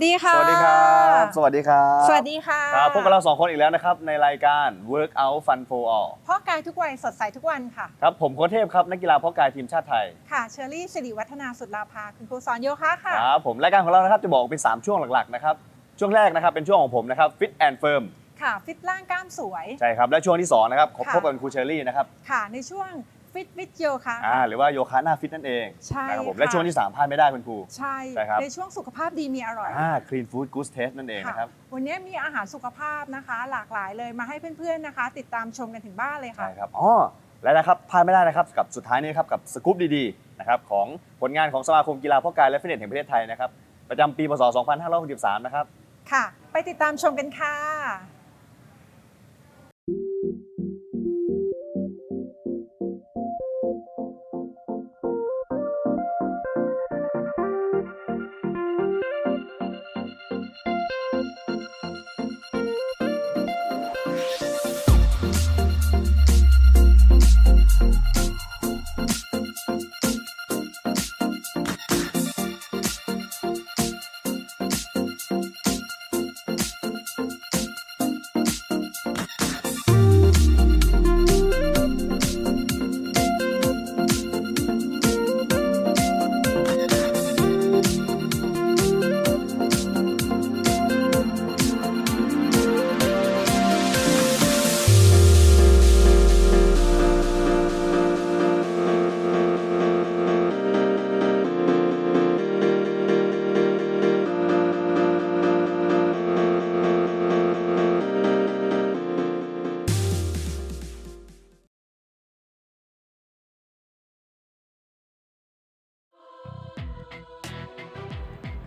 วัสดีค่ะ สวัสดีครับ สวัสดีครับ สวัสดีค่ะครับพวกบเราสองคนอีกแล้วนะครับ ในรายการ Work Out Fun for All เพ่อกายทุกวัยสดใสทุกวันค่ะ ครับ ผมโค้ชเทพครับ นักกีฬาเพาะกายทีมชาติไทย ค่ะ เชอรี่สิริวัฒนาสุดลาภาคุณครูสอนโยคะค่ะ ครับ ผมรายการของเรานะครับจะบอกเป็น 3 ช่วงหลักๆนะครับ ช่วงแรกนะครับเป็นช่วงของผมนะครับ Fit and Firm ค่ะ ฟิตร่างกล้ามสวย ใช่ครับ และช่วงที่2นะครับค่ะพบกับครูเชอรี่นะครับ ค่ะ ในช่วง ฟิตวิทโยคะอ่าหรือว่าโยคะหน้าฟิตนั่นเองใช่นะครับผมค่ะและช่วงที่3พลาดไม่ได้คุณครู ใช่ใช่ครับในช่วงสุขภาพดีมีอร่อยอ่า Clean Food Good Taste นั่นเองค่ะนะครับวันนี้มีอาหารสุขภาพนะคะ หลากหลายเลยมาให้เพื่อนๆนะคะ ติดตามชมกันถึงบ้านเลยค่ะใช่ครับอ๋อและนะครับพลาดไม่ได้นะครับกับสุดท้ายนี้ครับกับสกู๊ปดีๆนะครับของผลงานของสมาคมกีฬาเพาะกายและฟิตเนสแห่งประเทศไทยนะครับประจำปีพศ 2563 นะครับค่ะ ไปติดตามชมกันค่ะ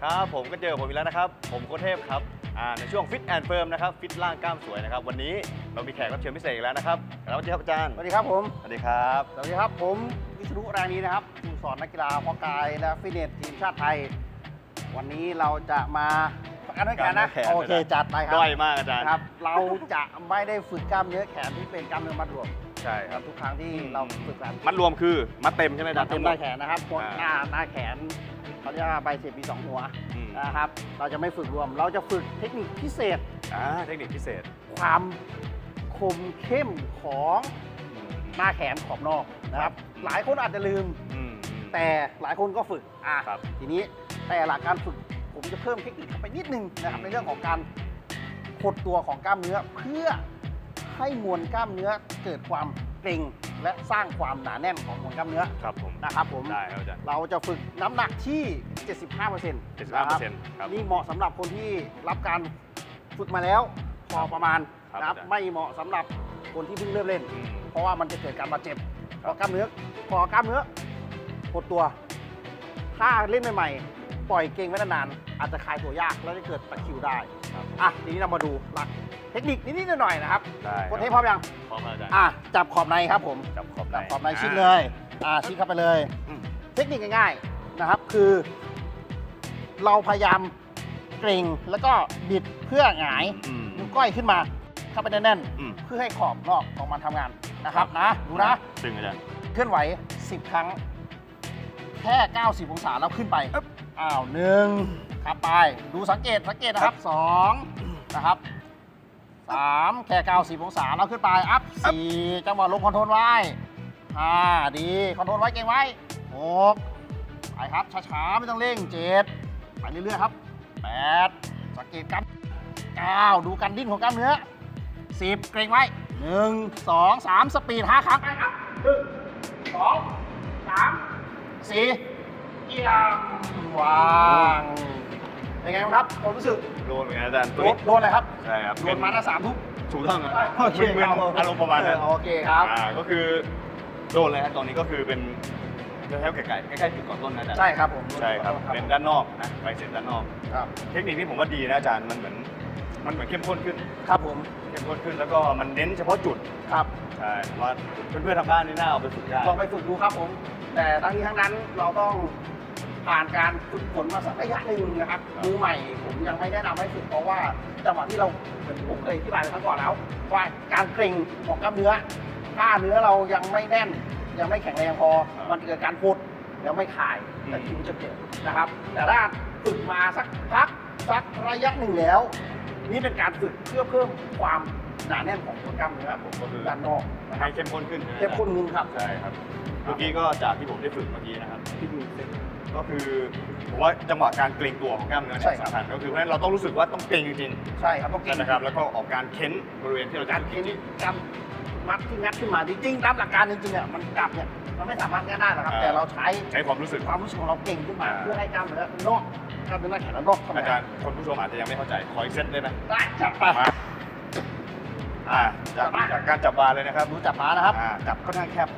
ครับผมก็เจอผมอีกแล้วนะครับ ผมโค้ชเทพครับอ่าในช่วง Fit and Firm นะครับฟิตร่างกล้ามสวยนะครับ วันนี้เรามีแขกรับเชิญพิเศษอีกแล้วนะครับแล้วเจอครับอาจารย์สวัสดีครับผมสวัสดีครับสวัสดีครับผมวิศนุแรงนี้นะครับครูสอนนักกีฬาเพาะกายและฟิตเนสทีมชาติไทย วันนี้เราจะมาประกันด้วยกันนะการด้วยแขนโอเคจัดไปครับด้อยมากอาจารย์ครับ เราจะไม่ได้ฝึกกล้ามเนื้อแขนที่เป็นกล้ามเนื้อมัดรวมใช่ครับทุกครั้งที่เราฝึกกันมัดรวมคือมัดเต็มใช่ไหมอาจารย์เต็มหน้าแขนนะครับอ่าหน้าหน้าแขน เขาเรียกว่าใบเสพมีสองหัวอืม นะครับ เราจะไม่ฝึกรวม เราจะฝึกเทคนิคพิเศษ อ่าเทคนิคพิเศษความคมเข้มของหน้าแขนขอบนอกนะครับหลายคนอาจจะลืมอืม อืม แต่หลายคนก็ฝึกอะครับทีนี้แต่หลักการฝึกผมจะเพิ่มเทคนิคเข้าไปนิดนึงนะครับอืมในเรื่องของการหดตัวของกล้ามเนื้อ เพื่อให้มวลกล้ามเนื้อเกิดความเกร็ง และสร้างความหนาแน่นของมวลกล้ามเนื้อครับผมนะครับผมได้ครับอาจารย์ เราจะฝึกน้ำหนักที่ 75% 75%ครับนี่เหมาะสำหรับคนที่รับการฝึกมาแล้วพอประมาณครับนะครับอาจารย์ ไม่เหมาะสำหรับคนที่เพิ่งเริ่มเล่น อืม เพราะว่ามันจะเกิดการบาดเจ็บพอกล้ามเนื้อพอกล้ามเนื้อหดตัว ถ้าเล่นใหม่ๆ ปล่อยเก่งไว้นานๆอาจจะคลายตัวยากแล้วจะเกิดตะคริวได้ ครับอะทีนี้เรามาดูหลักเทคนิคนิดๆหน่อยๆนะครับได้โค้ชเทพพร้อมยังพร้อมแล้วอาจารย์อะจับขอบในครับผม จับขอบจับในขอบในชิดเลย อะชิดเข้าไปเลย อืมเทคนิคง่ายๆนะครับคือ เราพยายามเกรงแล้วก็บิดเพื่อหงายอืมนิ้วก้อยขึ้นมาเข้าไปแน่นอืมๆเพื่อให้ขอบนอกของมันทำงานนะครับนะดูนะตึงอาจารย์ เคลื่อนไหว 10 ครั้ง แค่ 90 องศาแล้วขึ้นไป อ้าวหนึ่ง ครับไปดูสังเกตสังเกตนะครับสองนะครับสามแค่90องศาแล้วขึ้นไปอัพสี่จังหวะลงคอนโทรลไว้ห้าดีคอนโทรลไว้เก่งไว้หกไปครับช้าๆไม่ต้องเร่งเจ็ดไปเรื่อยๆครับแปดสังเกตกันเก้าดูการดิ้นของกล้ามเนื้อสิบเกรงไว้หนึ่งสองสามสปีดห้าครั้งไปครับหนึ่งสองสามสี่เยี่ยมวาง เป็นไงครับความรู้สึกโดนเหมือนกันอาจารย์โดตัวนี้นโดนอะไรครับใช่ครับโดนมาหน้าสามทุกถูกต้องครับโอเคมึนครับๆอารมณ์ประมาณนั้นโอเคครับ อ่าก็คือโดนเลยครับตอนนี้ก็คือเป็นแถวๆไกลๆใกล้ๆจุดก่อนต้นนะอาจารย์ใช่ครับผมใช่ครับเป็นด้านนอกนะไปเสร็จด้านนอก ครับ เทคนิคนี้ผมว่าดีนะอาจารย์มันเหมือน มันเหมือนเข้มข้นขึ้น ครับผมเข้มข้นขึ้นแล้วก็มันเน้นเฉพาะจุดครับใช่ผมว่าเพื่อนๆทางบ้านนี่น่าเอาไปฝึกได้ ลองไปฝึกดูครับผม แต่ทั้งนี้ทั้งนั้นเราต้อง ผ่านการฝึกฝนมาสักระยะหนึ่งนะครับมือใหม่ผมยังไม่แนะนำให้ฝึกเพราะว่าจังหวะที่เราเหมือนผมเคยอธิบายไปครั้งก่อนแล้วว่าการเกร็งของกล้ามเนื้อกล้ามเนื้อเรายังไม่แน่น ยังไม่แข็งแรงพอ มันเกิดการพดแล้วไม่คลายแต่คิวจะเกิดนะครับ แต่ถ้าฝึกมาสักพักสักระยะหนึ่งแล้ว นี่เป็นการฝึกเพื่อเพิ่มความหนาแน่นของตัวกล้ามเนื้อผมก็คือด้านนอกนะคให้รับเข้มข้นขึ้นใช่ไหเข้มข้นขึ้นครับใช่ครับเมื่อกี้ก็จากที่ผมได้ฝึกเมื่อกี้นะครับที่ดูเสร็จ ก็คือผมว่าจังหวะการเกรงตัวของกล้ามเนื้อใช่เนี่ยครับสำคัญก็คือเพราะฉะนั้นเราต้องรู้สึกว่าต้องเกรงจริงใช่ครับต้องๆเก่งนะครับ แล้วก็ออกการเค้นบริเวณที่เราจะการเค้นนี่กำมัดที่งัดขึ้นมาจริงๆตามหลักการจริงๆอะมันกลับเนี่ยมันไม่สามารถงัดได้หรอกครับแต่เราใช้ใช้ความรู้สึก ความรู้สึกของเราเก่งขึ้นมาอ่า เพื่อให้กล้ามเนื้อนอกกล้ามเนื้อหน้าแขนและนอกเข้ามาอาจารย์คนผู้ชมอาจจะยังไม่เข้าใจขออีกเซตได้ไหมได้จับไปมาอ่าจากจับมาจากการจับบาร์เลยนะครับดูจับมานะครับ อ่าจับค่อนข้างแคบ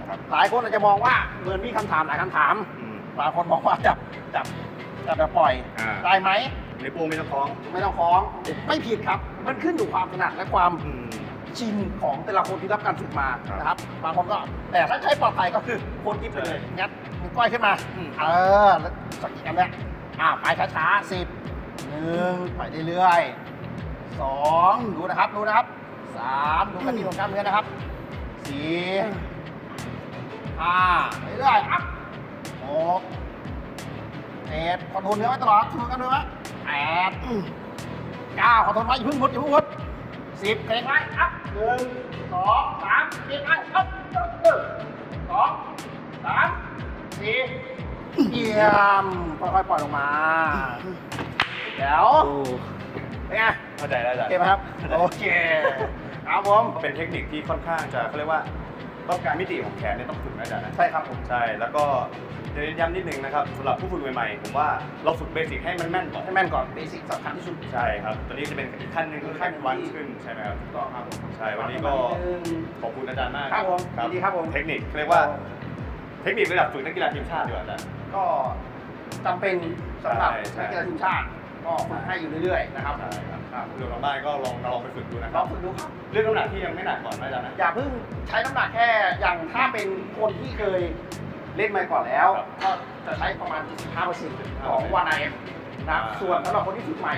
นะครับ หลายคนอาจจะมองว่าเหมือนมีคำถามหลายคำถาม อืม บางคนมองว่าจับจับจับแบบปล่อยอ่า ได้ไหม ในวโป้งไม่ต้องคล้องไม่ต้องคล้องไม่ผิดครับ มันขึ้นอยู่ความถนัดและความอืม ชินของแต่ละคนที่รับการฝึกมาครับนะครับบางคนก็แต่ถ้าใช้ปลอดภัยก็คือโคนกิฟไปเลยงัดมือก้อยขึ้นมาอืม เออแล้วสักกี่อันเนี้ยอ่าไปช้าๆสิบหนึ่งไปเรื่อยๆสองดูนะครับดูนะครับสามดูกันที่ของกล้ามเนื้อนะครับสี่ห้าไปเรื่อยอัพ หกเจ็ดคอนโทรลเนื้อไว้ตลอดคอนโทรลกล้ามเนื้อไว้แปดเก้าคอนโทรลไว้อย่าเพิ่งมุดอย่าเพิ่งมุดสิบเกรงไว้อัพหนึ่งสองสามเกรงไว้อัพหนึ่งสองสามสี่เยี่ยมค่อยๆปล่อยลงมาเดี๋ยวเป็นไงเข้าใจแล้วอาจารโอย์เคไหมครับโอเคครับผมเป็นเทคนิคที่ค่อนข้างจะเขาเรียกว่าต้องการมิติของแขนเนี่ยต้องฝึกนะอาจารย์นะใช่ครับผมใช่แล้วก็ จะเน้นย้ำนิดนึงนะครับสำหรับผู้ฝึกใหม่ๆผมว่าเราฝึกเบสิกให้มันแม่นก่อนให้แม่นก่อนเบสิกสำคัญที่สุดใช่ครับตอนนี้จะเป็นอีกขั้นหนึ่งคือขั้นวันขึ้นใช่ไหมครับถูกต้องครับผมใช่วันนี้ก็ขอบคุณอาจารย์มากครับผมยินดีครับผมเทคนิคเรียกว่าเทคนิคระดับฝึกนักกีฬาทีมชาติดีกว่าอาจารย์ก็จำเป็นสำหรับใช่นักกีฬาทีมชาติก็ฝึกให้อยู่เรื่อยๆนะครับใช่ครับครับผู้ชมทางบ้านก็ลองลองไปฝึกดูนะคลรัอบงฝึกดูครับเรื่องน้ำหนักที่ยังไม่หนักก่อนนะอาจารย์นะอย่าเพิ่งใช้น้ำหนักแค่อย่างถ้าเป็นคนที่เคย เล่นมาก่อนแล้วก็จะใช้ประมาณ75%ของวันไอเอ็มนะครับอ่าส่วนสำหรับคนที่ฝึกใหม่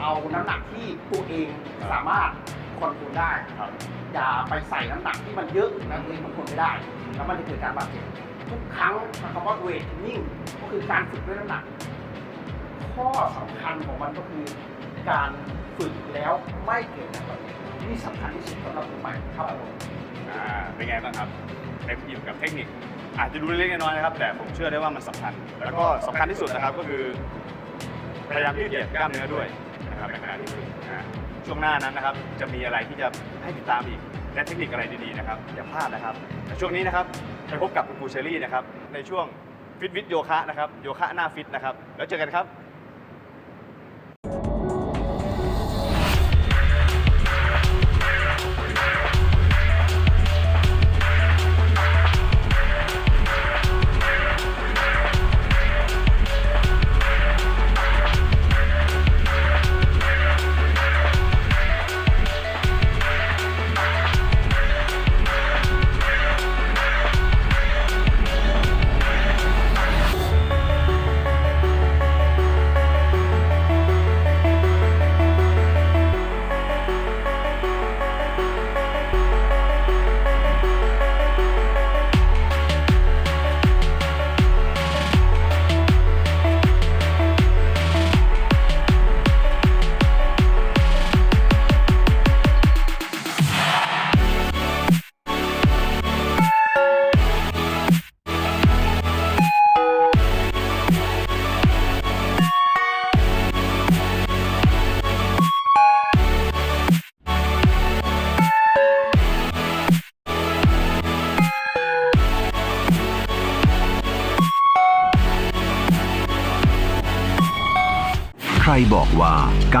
เอาน้ำหนักที่ตัวเองสามารถคอนโทรลได้ครับอย่าไปใส่น้ำหนักที่มันเยอะนะตัวเองคอนโทรลไม่ได้ แล้วมันจะเกิดการบาดเจ็บทุกครั้งคำว่าเวทนิ่งก็คือการฝึกด้วยน้ำหนัก ข้อสำคัญของมันก็คือการฝึกแล้วไม่เกิดการบาดเจ็บนี่สำคัญที่สุดสำหรับคนใหม่ครับผมอ่าเป็นไงบ้างครับเทคนิคกับเทคนิค อาจจะดูเล็กๆน้อยๆนะครับ แต่ผมเชื่อได้ว่ามันสำคัญ แล้วก็สำคัญที่สุดนะครับก็คือพยายามยืดเหยียดกล้ามเนื้อด้วยนะครับในขณะที่ฝึกอ่าช่วงหน้านั้นนะครับ จะมีอะไรที่จะให้ติดตามอีก และเทคนิคอะไรดีๆนะครับอย่าพลาดนะครับแต่ช่วงนี้นะครับไปพบกับคุณครูเชอรี่นะครับในช่วงฟิตวิทโยคะนะครับโยคะหน้าฟิตนะครับแล้วเจอกันครับ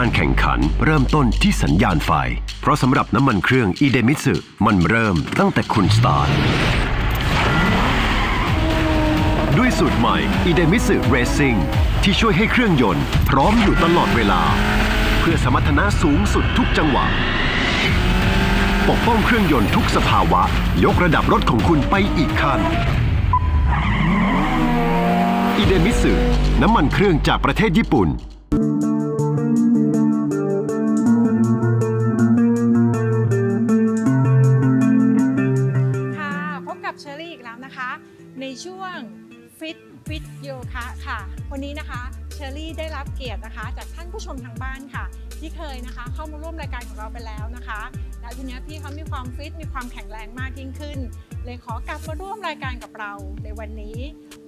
การแข่งขันเริ่มต้นที่สัญญาณไฟ เพราะสำหรับน้ำมันเครื่องอีเดมิสึมันเริ่มตั้งแต่คุณสตาร์ทด้วยสูตรใหม่อีเดมิสึเรซิ่งที่ช่วยให้เครื่องยนต์ พร้อมอยู่ตลอดเวลา เพื่อสมรรถนะสูงสุดทุกจังหวะ ปกป้องเครื่องยนต์ทุกสภาวะ ยกระดับรถของคุณไปอีกขั้นอีเดมิสึน้ำมันเครื่องจากประเทศญี่ปุ่น โยคะค่ะ วันนี้นะคะเชอรี่ได้รับเกียรตินะคะ จากท่านผู้ชมทางบ้านค่ะ ที่เคยนะคะ เข้ามาร่วมรายการของเราไปแล้วนะคะแล้วทีเนี้ยพี่เขามีความฟิตมีความแข็งแรงมากยิ่งขึ้น เลยขอกลับมาร่วมรายการกับเราในวันนี้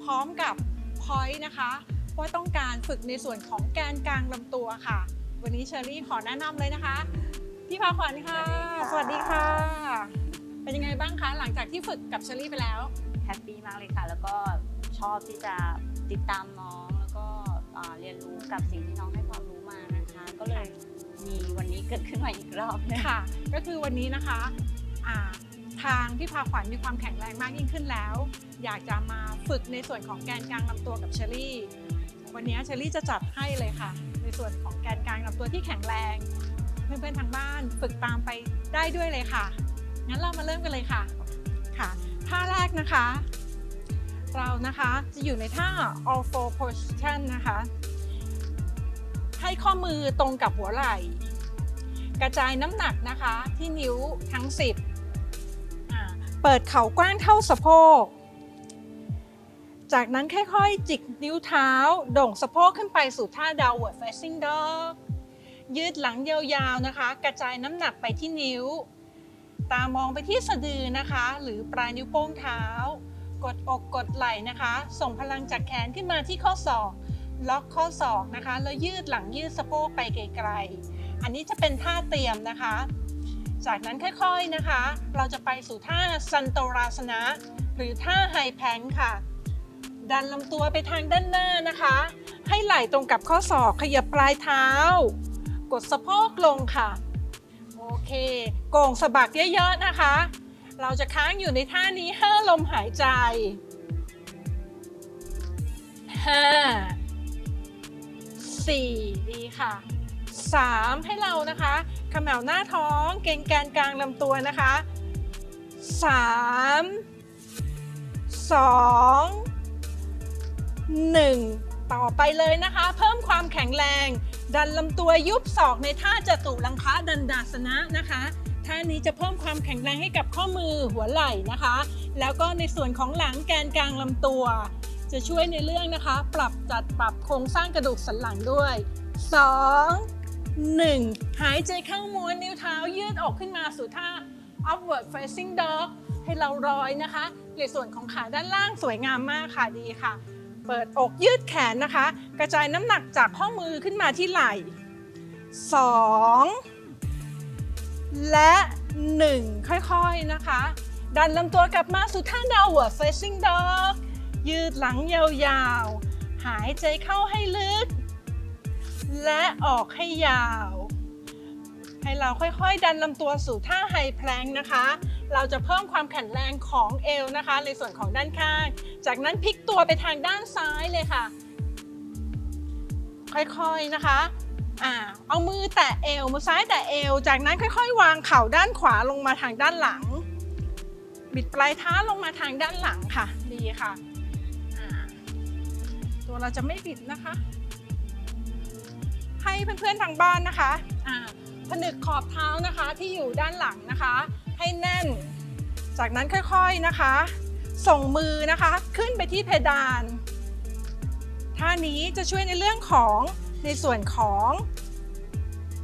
พร้อมกับพอยต์นะคะว่าต้องการฝึกในส่วนของแกนกลางลำตัวค่ะ วันนี้เชอรี่ขอแนะนำเลยนะคะ พี่พาขวัญค่ะ สวัสดีค่ะ เป็นยังไงบ้างคะหลังจากที่ฝึกกับเชอรี่ไปแล้วแฮปปี้มากเลยค่ะ แล้วก็ ชอบที่จะติดตามน้อง แล้วก็เรียนรู้กับสิ่งที่น้องให้ความรู้มานะคะ ก็เลยมีวันนี้เกิดขึ้นมาอีกรอบนึงค่ะ ก็คือวันนี้นะคะทางพี่พาขวัญมีความแข็งแรงมากยิ่งขึ้นแล้ว อยากจะมาฝึกในส่วนของแกนกลางลำตัวกับเชอรี่ วันนี้เชอรี่จะจัดให้เลยค่ะ ในส่วนของแกนกลางลำตัวที่แข็งแรง เพื่อนๆทางบ้านฝึกตามไปได้ด้วยเลยค่ะ งั้นเรามาเริ่มกันเลยค่ะ ค่ะท่าแรกนะคะ เรานะคะ จะอยู่ในท่า all four position นะคะ ให้ข้อมือตรงกับหัวไหล่ กระจายน้ำหนักนะคะที่นิ้วทั้ง 10 เปิดเข่ากว้างเท่าสะโพก จากนั้นค่อยๆ จิกนิ้วเท้า โด่งสะโพกขึ้นไปสู่ท่า downward facing dog ยืดหลังยาวๆนะคะ กระจายน้ำหนักไปที่นิ้ว ตามองไปที่สะดือนะคะ หรือปลายนิ้วโป้งเท้า กดอกกดไหล่นะคะ ส่งพลังจากแขนขึ้นมาที่ข้อศอก ล็อกข้อศอกนะคะ แล้วยืดหลังยืดสะโพกไปไกลๆ อันนี้จะเป็นท่าเตรียมนะคะ จากนั้นค่อยๆนะคะ เราจะไปสู่ท่าซันโตราสนะ หรือท่าไฮแพนค่ะ ดันลำตัวไปทางด้านหน้านะคะ ให้ไหล่ตรงกับข้อศอกขยับปลายเท้า กดสะโพกลงค่ะ โอเค โก่งสะบักเยอะๆนะคะ เราจะค้างอยู่ในท่านี้ 5 ลมหายใจ 5 4 ดีค่ะ 3 ให้เรานะคะขมวหน้าท้องเกรงแกนกลางลำตัวนะคะ 3 2 1 ต่อไปเลยนะคะ เพิ่มความแข็งแรง ดันลำตัวยุบศอกในท่าจตุลังคะดันดาสนะนะคะ ท่านี้จะเพิ่มความแข็งแรงให้กับข้อมือหัวไหล่นะคะ แล้วก็ในส่วนของหลังแกนกลางลำตัว จะช่วยในเรื่องนะคะ ปรับจัดปรับโครงสร้างกระดูกสันหลังด้วย 2 1 หายใจเข้าม้วนนิ้วเท้ายืดออกขึ้นมาสู่ท่า upward facing dog ให้เรารอยนะคะ ในส่วนของขาด้านล่างสวยงามมากค่ะดีค่ะ เปิดอกยืดแขนนะคะ กระจายน้ำหนักจากข้อมือขึ้นมาที่ไหล่ 2 และ 1 ค่อยๆนะคะ ดันลำตัวกลับมาสู่ท่า downward facing dog ยืดหลังยาวๆ หายใจเข้าให้ลึก และออกให้ยาว ให้เราค่อยๆ ดันลำตัวสู่ท่าไฮแพลงนะคะ เราจะเพิ่มความแข็งแรงของเอวนะคะ ในส่วนของด้านข้าง จากนั้นพลิกตัวไปทางด้านซ้ายเลยค่ะ ค่อยๆนะคะ อ่าเอามือแตะเอวมือซ้ายแตะเอว จากนั้นค่อย ๆ วางเข่าด้านขวาลงมาทางด้านหลัง บิดปลายเท้าลงมาทางด้านหลังค่ะ ดีค่ะ ตัวเราจะไม่บิดนะคะ ให้เพื่อนๆทางบ้านนะคะอ่าผนึกขอบเท้านะคะที่อยู่ด้านหลังนะคะ ให้แน่น จากนั้นค่อยๆนะคะ ส่งมือนะคะขึ้นไปที่เพดานท่านี้จะช่วยในเรื่องของ ในส่วนของ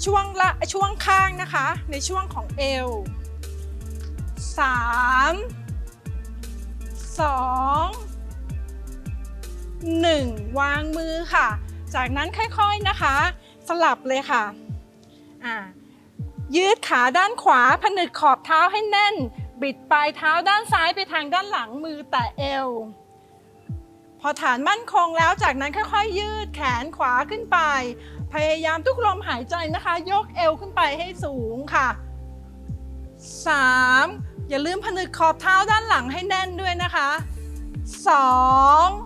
ช่วงละช่วงข้างนะคะ ในช่วงของเอว3 2 1วางมือค่ะ จากนั้นค่อยๆนะคะ สลับเลยค่ะอ่ายืดขาด้านขวาผนึกขอบเท้าให้แน่น บิดปลายเท้าด้านซ้ายไปทางด้านหลังมือแตะเอว พอฐานมั่นคงแล้วจากนั้นค่อยๆ ยืดแขนขวาขึ้นไป พยายามทุกลมหายใจนะคะ ยกเอวขึ้นไปให้สูงค่ะ 3. อย่าลืมผนึกขอบเท้าด้านหลังให้แน่นด้วยนะคะ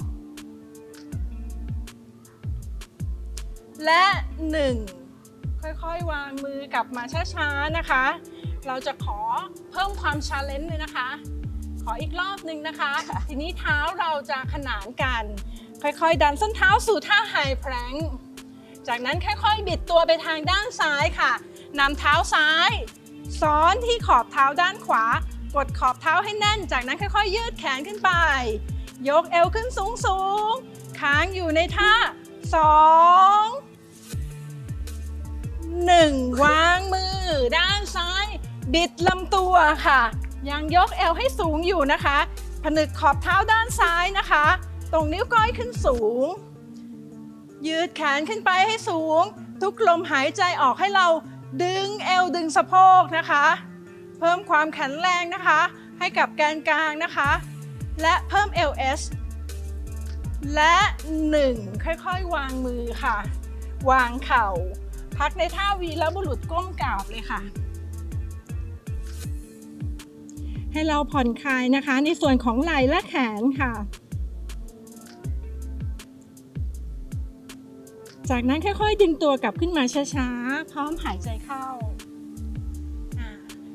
2 และ 1 ค่อยๆ วางมือกลับมาช้าๆนะคะ เราจะขอเพิ่มความชาเลนจ์เลยนะคะ ขออีกรอบหนึ่งนะคะ ทีนี้เท้าเราจะขนานกัน ค่อยๆ ดันส้นเท้าสู่ท่าไฮแพลงจากนั้นค่อยๆ บิดตัวไปทางด้านซ้ายค่ะนำเท้าซ้าย ซ้อนที่ขอบเท้าด้านขวา กดขอบเท้าให้แน่น จากนั้นค่อยๆ ยืดแขนขึ้นไป ยกเอวขึ้นสูงสูงๆค้างอยู่ในท่าสองหนึ่งวางมือด้านซ้าย บิดลำตัวค่ะ ยังยกเอวให้สูงอยู่นะคะ ผนึกขอบเท้าด้านซ้ายนะคะ ตรงนิ้วก้อยขึ้นสูง ยืดแขนขึ้นไปให้สูง ทุกลมหายใจออกให้เราดึงเอวดึงสะโพกนะคะ เพิ่มความแข็งแรงนะคะ ให้กับแกนกลางนะคะ และเพิ่ม LS และ 1 ค่อยๆ วางมือค่ะ วางเข่า พักในท่าวีแล้วบุรุษก้มกราบเลยค่ะ ให้เราผ่อนคลายนะคะ ในส่วนของไหล่และแขนค่ะ จากนั้นค่อยๆ ดึงตัวกลับขึ้นมาช้าๆ พร้อมหายใจเข้าอ่า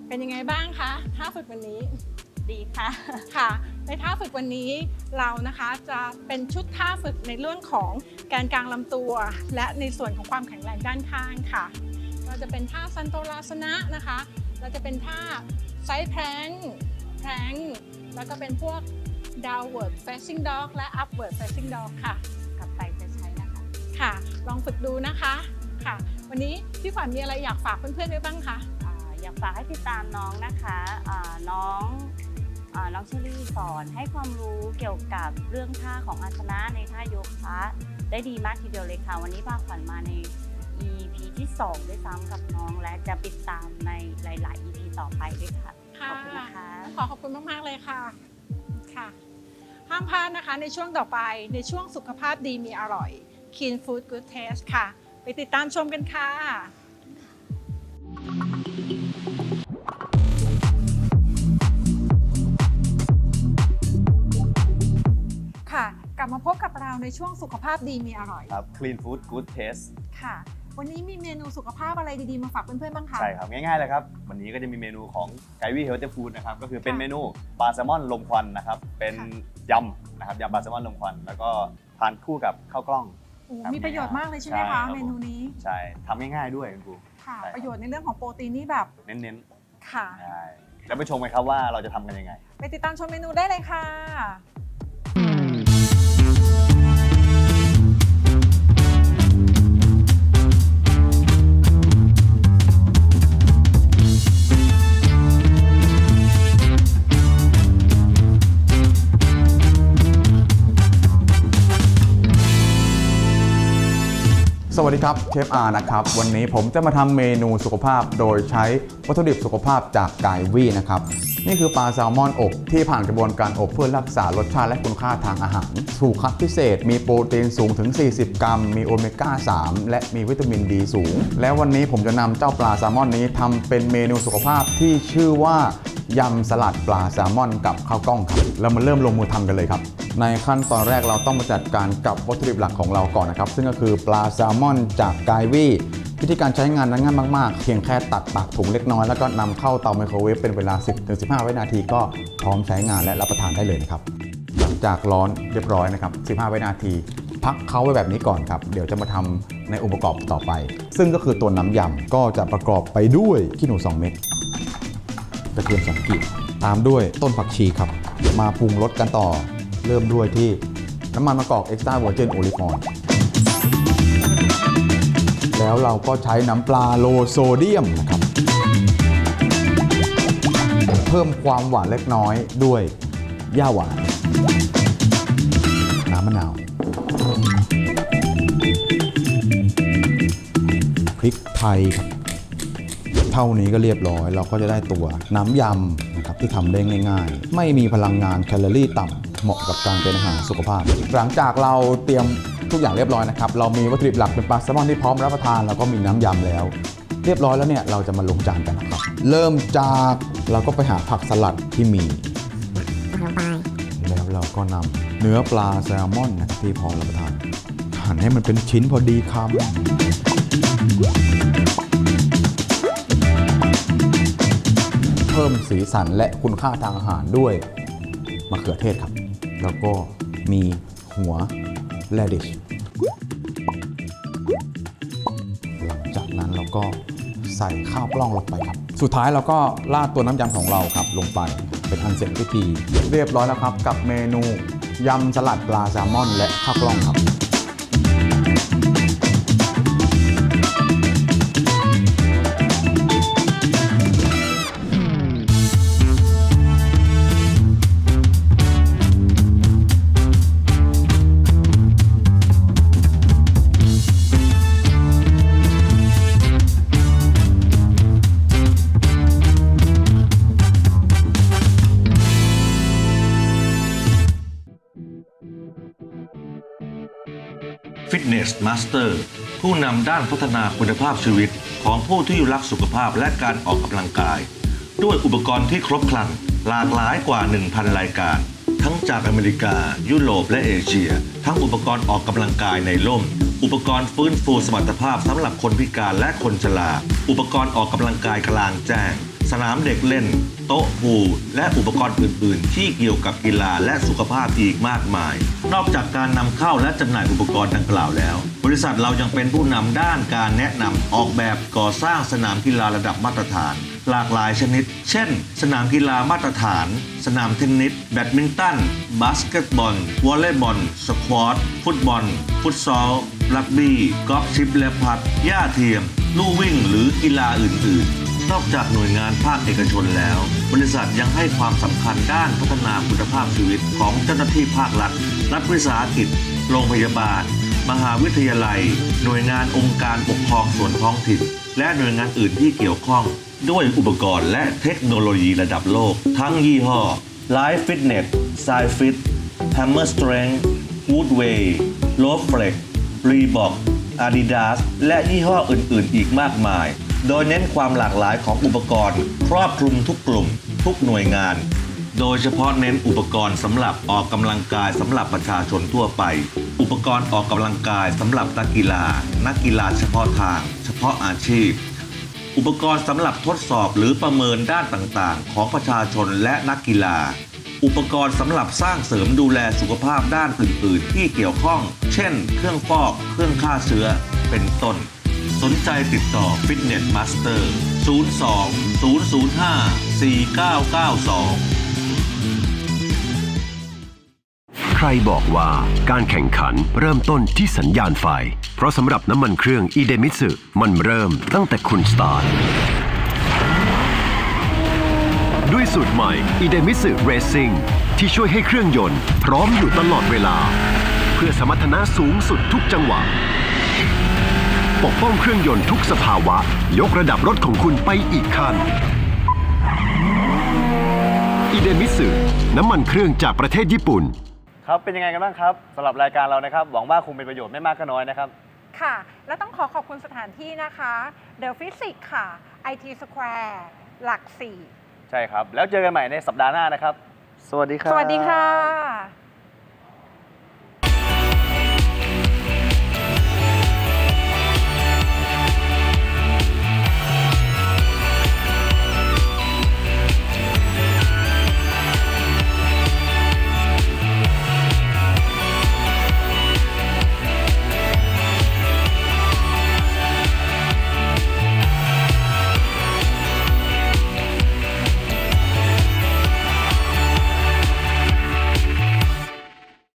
เป็นยังไงบ้างคะท่าฝึกวันนี้ดีค่ะค่ะ ในท่าฝึกวันนี้เรานะคะจะเป็นชุดท่าฝึกในเรื่องของแกนกลางลำตัว และในส่วนของความแข็งแรงด้านข้างค่ะเราจะเป็นท่าซันโตราสนะนะคะ เราจะเป็นท่าไซด์แพลง แพลงแล้วก็เป็นพวก downward facing dog และ upward facing dog ค่ะ กลับไปจะใช้นะคะ ค่ะ ลองฝึกดูนะคะค่ะ วันนี้พี่ฝันมีอะไรอยากฝากเพื่อนๆไว้บ้างคะ อ่าอยากฝากให้ติดตามน้องนะคะอ่าน้องอาน้องเชอรี่สอนให้ความรู้เกี่ยวกับเรื่องท่าของอาสนะในท่าโยคะได้ดีมากทีเดียวเลยค่ะ วันนี้พาขวัญมาใน EP ที่ 2 ด้วยซ้ำกับน้องและจะติดตามในหลาย ๆ EP ต่อไปด้วยค่ะ ขอบคุณนะคะขอขอบคุณมากๆเลยค่ะค่ะ ห้ามพลาดนะคะในช่วงต่อไปในช่วงสุขภาพดีมีอร่อย Keen Food Good Taste ค่ะ ไปติดตามชมกันค่ะค่ะ กลับมาพบกับเราในช่วงสุขภาพดีมีอร่อย ครับ clean food good taste ค่ะ วันนี้มีเมนูสุขภาพอะไรดีๆ มาฝากเพื่อนๆบ้างคะใช่ครับ ง่ายๆเลยครับ วันนี้ก็จะมีเมนูของไกวี่เฮลท์ฟู้ดนะครับ ก็คือเป็นค่ะเมนูปลาแซลมอนลมควันนะครับ เป็นค่ะยำนะครับยำปลาแซลมอนลมควัน แล้วก็ทานคู่กับข้าวกล้องโอ้ครับมีประโยชน์มากเลยใช่ไหมใช่ครัคะบเมนูนี้ใช่ทำง่ายๆด้วยคุณครูค่ะใช่ครับประโยชน์ในเรื่องของโปรตีนนี่แบบเน้นค่ะๆใช่แล้วไปชมกันครับว่าเราจะทำกันยังไง ไปติดตามชมเมนูได้เลยค่ะ วัสดีครับเชฟอาร์นะครับ วันนี้ผมจะมาทำเมนูสุขภาพโดยใช้วัตถุดิบสุขภาพจากไก่วี่นะครับ นี่คือปลาแซลมอนอบที่ผ่านกระบวนการอบเพื่อรักษารสชาติและคุณค่าทางอาหาร ถูกคัดพิเศษ มีโปรตีนสูงถึง 40 กรัม มีโอเมก้า 3 และมีวิตามินดีสูง แล้ววันนี้ผมจะนำเจ้าปลาแซลมอนนี้ทำเป็นเมนูสุขภาพที่ชื่อว่ายำสลัดปลาแซลมอนกับข้าวกล้องครับเรามาเริ่มลงมือทำกันเลยครับ ในขั้นตอนแรกเราต้องมาจัดการกับวัตถุดิบหลักของเราก่อนนะครับ ซึ่งก็คือปลาแซลมอนจากไกวี่ วิธีการใช้งานนั้นง่ายมากๆ เพียงแค่ตัดปากถุงเล็กน้อย แล้วก็นำเข้าเตาไมโครเวฟเป็นเวลา 10-15 วินาทีก็พร้อมใช้งานและรับประทานได้เลยนะครับ หลังจากร้อนเรียบร้อยนะครับ 15 วินาที พักเขาไว้แบบนี้ก่อนครับ เดี๋ยวจะมาทำในองค์ประกอบต่อไป ซึ่งก็คือตัวน้ำยำก็จะประกอบไปด้วยขี้หนู 2 เม็ดกระเทียมสองกลีบตามด้วยต้นผักชีครับ มาปรุงรสกันต่อ เริ่มด้วยที่น้ำมันมะกอก extra virgin olive oil แล้วเราก็ใช้น้ำปลาโลโซเดียมนะครับ เพิ่มความหวานเล็กน้อยด้วยย่าหวาน น้ำมะนาวพริกไทยครับเท่านี้ก็เรียบร้อย เราก็จะได้ตัวน้ำยำนะครับที่ทำได้ง่ายๆ ไม่มีพลังงานแคลอรี่ต่ำเหมาะกับการเป็นอาหารสุขภาพ หลังจากเราเตรียม ทุกอย่างเรียบร้อยนะครับ เรามีวัตถุดิบหลักเป็นปลาแซลมอนที่พร้อมรับประทานแล้วก็มีน้ำยำแล้ว เรียบร้อยแล้วเนี่ยเราจะมาลงจานกันนะครับ เริ่มจากเราก็ไปหาผักสลัดที่มี แล้วเราก็นำเนื้อปลาแซลมอนนะครับที่พร้อมรับประทานหั่นให้มันเป็นชิ้นพอดีคำเพิ่มสีสันและคุณค่าทางอาหารด้วยมะเขือเทศครับ แล้วก็มีหัวแก็ใส่ข้าวกล้องลงไปครับ สุดท้ายเราก็ราดตัวน้ำยำของเราครับลงไปเป็นอันเสร็จพิธี เรียบร้อยแล้วครับ กับเมนูยำสลัดปลาแซลมอน และข้าวกล้องครับ Fitness Master ผู้นำด้านพัฒนาคุณภาพชีวิตของผู้ที่รักสุขภาพและการออกกำลังกาย ด้วยอุปกรณ์ที่ครบครันหลากหลายกว่า 1,000 รายการ ทั้งจากอเมริกา ยุโรปและเอเชีย ทั้งอุปกรณ์ออกกำลังกายในร่ม อุปกรณ์ฟื้นฟูสมรรถภาพสำหรับคนพิการและคนชราอุปกรณ์ออกกำลังกายกลางแจ้ง สนามเด็กเล่น โต๊ะพูและอุปกรณ์อื่น ๆ ที่เกี่ยวกับกีฬาและสุขภาพอีกมากมาย นอกจากการนำเข้าและจำหน่ายอุปกรณ์ดังกล่าวแล้ว บริษัทเรายังเป็นผู้นำด้านการแนะนำออกแบบก่อสร้างสนามกีฬาระดับมาตรฐาน หลากหลายชนิด เช่น สนามกีฬามาตรฐาน สนามเทนนิส แบดมินตัน บาสเกตบอล วอลเลย์บอล สควอต ฟุตบอล ฟุตซอล รักบี้ กอล์ฟชิปและพัดหญ้าเทียม ลู่วิ่งหรือกีฬาอื่น ๆ นอกจากหน่วยงานภาคเอกชนแล้ว บริษัทยังให้ความสำคัญด้านพัฒนาคุณภาพชีวิตของเจ้าหน้าที่ภาครัฐ รัฐวิสาหกิจ โรงพยาบาล มหาวิทยาลัย หน่วยงานองค์การปกครองส่วนท้องถิ่น และหน่วยงานอื่นที่เกี่ยวข้อง ด้วยอุปกรณ์และเทคโนโลยีระดับโลก ทั้งยี่ห้อ Life Fitness, s i f i t Hammer Strength, Woodway, l o w f l e x Reebok, Adidas และยี่ห้ออื่น ๆ อีกมากมาย โดยเน้นความหลากหลายของอุปกรณ์ ครอบคลุมทุกกลุ่ม ทุกหน่วยงาน โดยเฉพาะเน้นอุปกรณ์สำหรับออกกำลังกายสำหรับประชาชนทั่วไป อุปกรณ์ออกกำลังกายสำหรับนักกีฬา นักกีฬาเฉพาะทาง เฉพาะอาชีพ อุปกรณ์สำหรับทดสอบหรือประเมินด้านต่างๆ ของประชาชนและนักกีฬาอุปกรณ์สำหรับสร้างเสริมดูแลสุขภาพด้านอื่น ๆ ที่เกี่ยวข้อง เช่น เครื่องฟอก เครื่องฆ่าเชื้อ เป็นต้น สนใจติดต่อ Fitness Master 02 005 4992ใครบอกว่าการแข่งขันเริ่มต้นที่สัญญาณไฟ เพราะสำหรับน้ำมันเครื่องอีเดมิสึมันเริ่มตั้งแต่คุณสตาร์ทด้วยสูตรใหม่อีเดมิสึเรซิ่งที่ช่วยให้เครื่องยนต์ พร้อมอยู่ตลอดเวลา เพื่อสมรรถนะสูงสุดทุกจังหวะ ปกป้องเครื่องยนต์ทุกสภาวะ ยกระดับรถของคุณไปอีกขั้นอีเดมิสึน้ำมันเครื่องจากประเทศญี่ปุ่น ครับ เป็นยังไงกันบ้างครับสำหรับรายการเรานะครับ หวังว่าคงเป็นประโยชน์ไม่มากก็น้อยนะครับ ค่ะ แล้วต้องขอขอบคุณสถานที่นะคะ The Physics ค่ะ IT Square หลักสี่ใช่ครับ แล้วเจอกันใหม่ในสัปดาห์หน้านะครับ สวัสดีครับ สวัสดีค่ะ